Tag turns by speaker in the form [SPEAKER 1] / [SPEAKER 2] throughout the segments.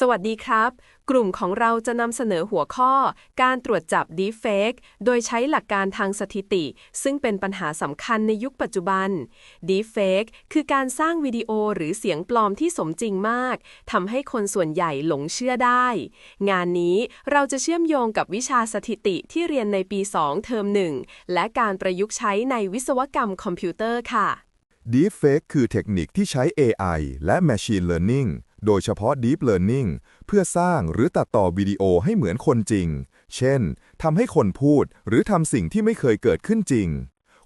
[SPEAKER 1] สวัสดีครับ กลุ่มของเราจะนำเสนอหัวข้อ การตรวจจับ Deepfake โดยใช้หลักการทางสถิติ ซึ่งเป็นปัญหาสำคัญในยุคปัจจุบัน Deepfake คือการสร้างวิดีโอหรือเสียงปลอมที่สมจริงมากทำให้คนส่วนใหญ่หลงเชื่อได้ งานนี้เราจะเชื่อมโยงกับวิชาสถิติที่เรียนในปี 2 เทอม 1 และการประยุกต์ใช้ในวิศวกรรมคอมพิวเตอร์ค่ะ
[SPEAKER 2] Deepfake คือเทคนิคที่ใช้ AI และ Machine Learning โดยเฉพาะ Deep Learning เพื่อสร้างหรือตัดต่อวิดีโอให้เหมือนคนจริง เช่น ทำให้คนพูดหรือทำสิ่งที่ไม่เคยเกิดขึ้นจริง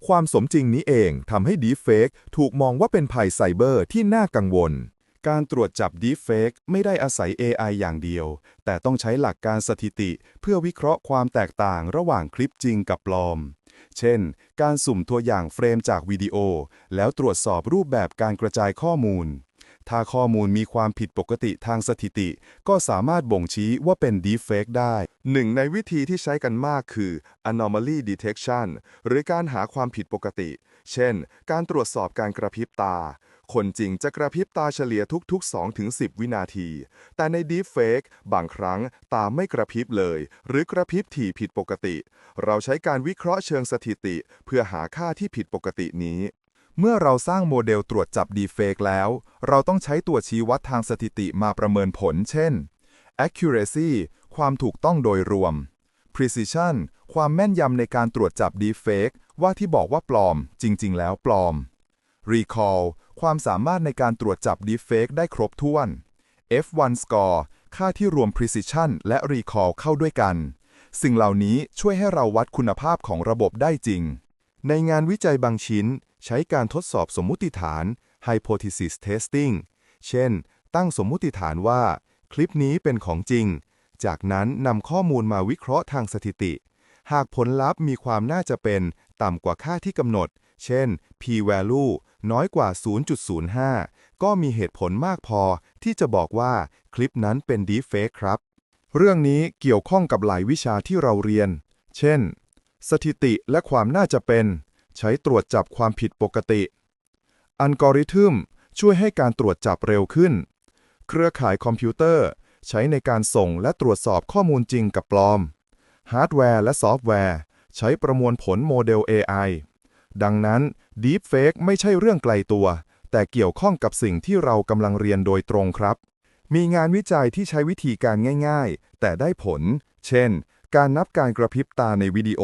[SPEAKER 2] ความสมจริงนี้เองทำให้ Deepfake ถูกมองว่าเป็นภัยไซเบอร์ที่น่ากังวล การตรวจจับ Deepfake ไม่ได้อาศัย AI อย่างเดียว แต่ต้องใช้หลักการสถิติ เพื่อวิเคราะห์ความแตกต่างระหว่างคลิปจริงกับปลอม เช่น การสุ่มตัวอย่างเฟรมจากวิดีโอ แล้วตรวจสอบรูปแบบการกระจายข้อมูล ถ้าข้อมูลมีความผิดปกติทางสถิติ ก็สามารถบ่งชี้ว่าเป็น deepfake ได้ หนึ่งในวิธีที่ใช้กันมากคือ anomaly detection หรือการหาความผิดปกติ เช่น การตรวจสอบการกระพริบตา คนจริงจะกระพริบตาเฉลี่ยทุก ๆ 2-10 วินาที แต่ใน deepfake บางครั้งตาไม่กระพริบเลย หรือกระพริบถี่ผิดปกติ เราใช้การวิเคราะห์เชิงสถิติ เพื่อหาค่าที่ผิดปกตินี้ เมื่อเราสร้างโมเดลตรวจจับ deepfake แล้ว เราต้องใช้ตัวชี้วัดทางสถิติมาประเมินผล เช่น accuracy ความถูกต้องโดยรวม precision ความแม่นยำในการตรวจจับ deepfake ว่าที่บอกว่าปลอม จริง ๆ แล้วปลอม recall ความสามารถในการตรวจจับ deepfake ได้ครบถ้วน F1 score ค่าที่รวม precision และ recall เข้าด้วยกัน สิ่งเหล่านี้ช่วยให้เราวัดคุณภาพของระบบได้จริง ในงานวิจัยบางชิ้น ใช้การทดสอบสมมุติฐาน hypothesis testing เช่น ตั้งสมมุติฐานว่า คลิปนี้เป็นของจริง จากนั้นนำข้อมูลมาวิเคราะห์ทางสถิติ หากผลลัพธ์มีความน่าจะเป็น ต่ำกว่าค่าที่กำหนด เช่น p-value น้อยกว่า 0.05 ก็มีเหตุผลมากพอที่จะบอกว่าคลิปนั้นเป็น deepfake ครับ เรื่องนี้เกี่ยวข้องกับหลายวิชาที่เราเรียน เช่น สถิติและความน่าจะเป็น ใช้ตรวจจับความผิดปกติ อัลกอริทึมช่วยให้การตรวจจับเร็วขึ้น เครือข่ายคอมพิวเตอร์ ใช้ในการส่งและตรวจสอบข้อมูลจริงกับปลอม ฮาร์ดแวร์และซอฟต์แวร์ ใช้ประมวลผลโมเดล AI ดังนั้น Deepfake ไม่ใช่เรื่องไกลตัว แต่เกี่ยวข้องกับสิ่งที่เรากำลังเรียนโดยตรงครับ มีงานวิจัยที่ใช้วิธีการง่าย ๆ แต่ได้ผล เช่น การนับการกระพริบตาในวิดีโอ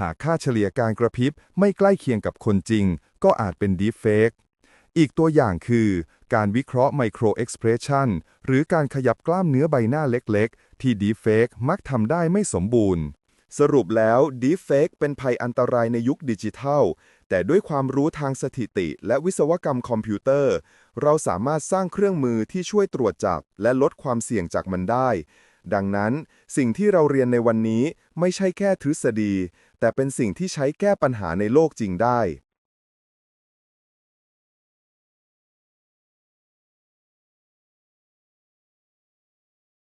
[SPEAKER 2] หากค่าเฉลี่ยการกระพริบไม่ใกล้เคียงกับคนจริง ก็อาจเป็น Deepfake อีกตัวอย่างคือ การวิเคราะห์ Micro Expression หรือการขยับกล้ามเนื้อใบหน้าเล็กๆ ที่ Deepfake มักทำได้ไม่สมบูรณ์ สรุปแล้ว Deepfake เป็นภัยอันตรายในยุคดิจิทัล แต่ด้วยความรู้ทางสถิติ และวิศวกรรมคอมพิวเตอร์ เราสามารถสร้างเครื่องมือที่ช่วยตรวจจับ และลดความเสี่ยงจากมันได้ ดังนั้น สิ่งที่เราเรียนในวันนี้ไม่ใช่แค่ทฤษฎี แต่เป็นสิ่งที่ใช้แก้ปัญหาในโลกจริงได้